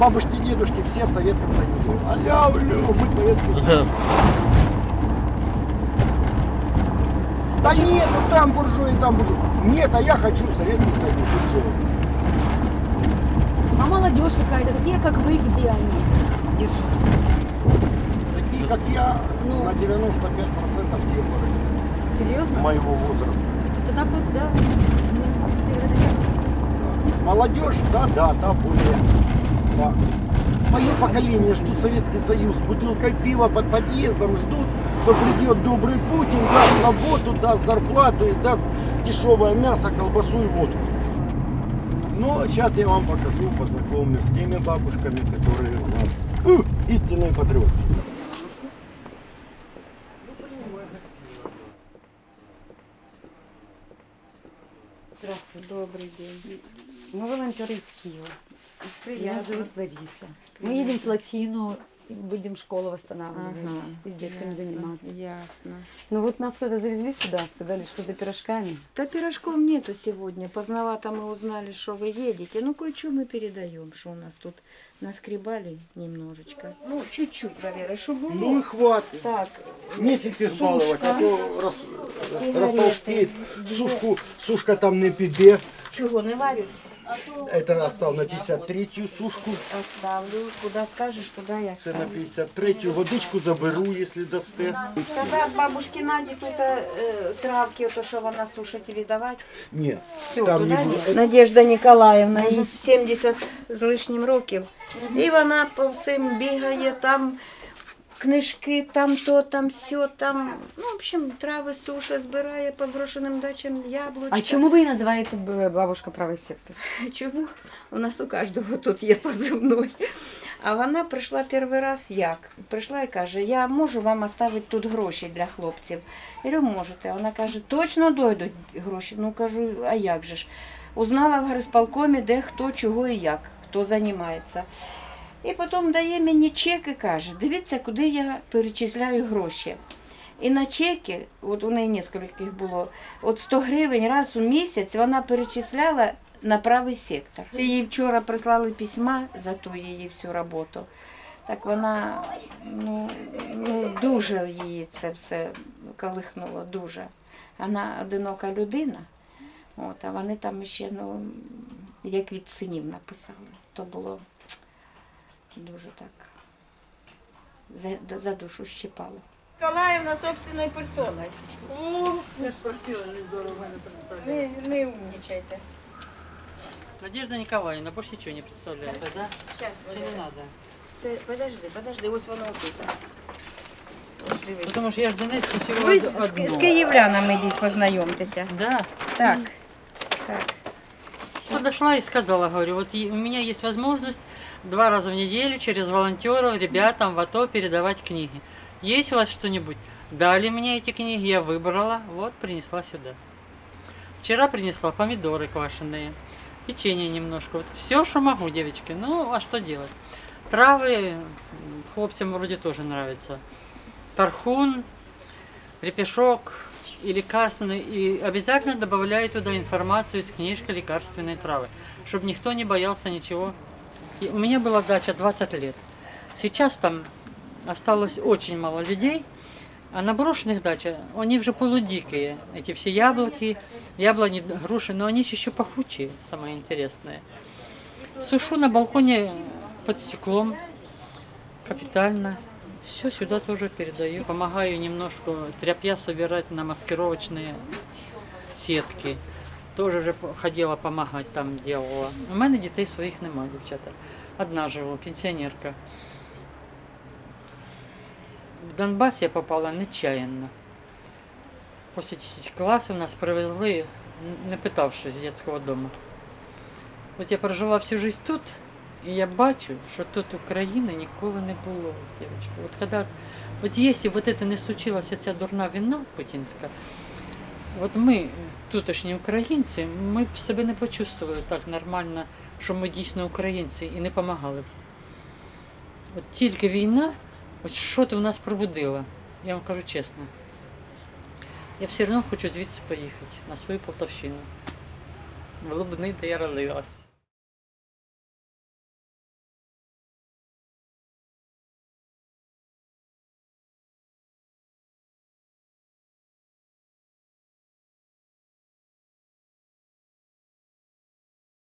бабушки, дедушки, все в Советском Союзе. Аля, аля, мы Советский Союз. Да нет, ну там буржуи, там буржуи. Нет, а я хочу в Советский Союз, и все. А молодежь какая-то, такие как вы, где они? Держи. Такие, как я, Ну. на 95% все были Серьезно? моего возраста. Тогда да. Ну, Северодонецк. Молодежь, да, да, та более. Да. Мое поколение ждут Советский Союз, бутылкой пива под подъездом ждут, что придет добрый Путин, даст работу, даст зарплату и даст дешевое мясо, колбасу и водку. Но сейчас я вам покажу, познакомлю с теми бабушками, которые у нас э, истинные патриоты. Здравствуйте. Добрый день. Мы волонтеры из Киева. Меня зовут Лариса. Мы едем в Плотину, и будем школу восстанавливать Ага, и с детками ясно, заниматься. Ясно. Ну вот нас сюда завезли сюда, сказали, что за пирожками. Да пирожков нету сегодня. Поздновато мы узнали, что вы едете. Ну, кое-что мы передаем, что у нас тут наскребали немножечко. Ну, чуть-чуть, Валера, чтобы было. Ну и хватит. Так, Нефиг избаловать, а то рас, растолстеет. Сушку, сушка там не піде. чего не варят? Это оставил на 53-ю сушку. Оставлю. Куда скажешь, туда я Це на оставлю. 53-ю. Водичку заберу, якщо дасте. Когда бабушке Наді тут е, травки, то що вона сушить віддавати. Ні, Всю, там туди не було. Надежда Ніколаївна, їй 70 з лишнім років. І вона по всім бігає, там книжки, там то, там сьо, там, ну, в общем, трави суша, збирає по брошеним дачам яблучка. А чому ви її називаєте б- бабушка правий сектор? Чому? У нас у кожного тут є позивний. А вона прийшла перший раз як? Прийшла і каже, я можу вам оставити тут гроші для хлопців. Я говорю, можете. Вона каже, точно дойдуть гроші. Ну кажу, а як же ж? Узнала в горисполкомі, де хто, чого і як, хто займається. І потім дає мені чек і каже, дивіться, куди я перечисляю гроші. І на чеки, от у неї їх було, от 100 гривень раз у місяць вона перечисляла на правий сектор. Це їй вчора прислали письма за ту її всю роботу. Так вона ну, ну, дуже її це все колихнуло, дуже. Вона одинока людина, от, а вони там ще, ну, як від синів написали. То було дуже так за, за душу щипало. Николаевна собственной персоной. Не, не умничайте. Надежда Николаевна, больше ничего не представляет. Да? Сейчас, Чи не надо? Це, подожди, подожди, ось воно тут. Ось дивись. Потому что я ж Донецку всего Ви од- з, з, з київлянами йдіть познайомтеся. Да. Так, так. Подошла и сказала, говорю, вот у меня есть возможность два раза в неделю через волонтеров ребятам в АТО передавать книги. Есть у вас что-нибудь? Дали мне эти книги, я выбрала, вот принесла сюда. Вчера принесла помидоры квашеные, печенье немножко. Вот все, что могу, девочки. Ну, а что делать? Травы хлопцам вроде тоже нравятся. Тархун, репешок и лекарственный. И обязательно добавляю туда информацию из книжки лекарственной травы, чтобы никто не боялся ничего. И у меня была дача 20 лет. Сейчас там осталось очень мало людей, а на брошенных дачах, они уже полудикие. Эти все яблоки, яблони, груши, но они еще пахучие, самое интересное. Сушу на балконе под стеклом, капитально. Все сюда тоже передаю. Помогаю немножко тряпья собирать на маскировочные сетки. Тоже вже ходила помагати там, делала. У мене дітей своїх немає, дівчата. Одна живу, пенсіонерка. В Донбас я попала нечаянно. Після 10 класів нас привезли, не питавши з дитячого дому. От я прожила всю життя тут, і я бачу, що тут України ніколи не було, дівчатки. От коли, от якщо вот это не случилася ця дурна війна путінська, от ми, тутешні українці, ми б себе не почувствували так нормально, що ми дійсно українці і не допомагали б. От тільки війна, от що то в нас пробудила, я вам кажу чесно. Я все одно хочу звідси поїхати на свою Полтавщину. В Лубни, де я родилась.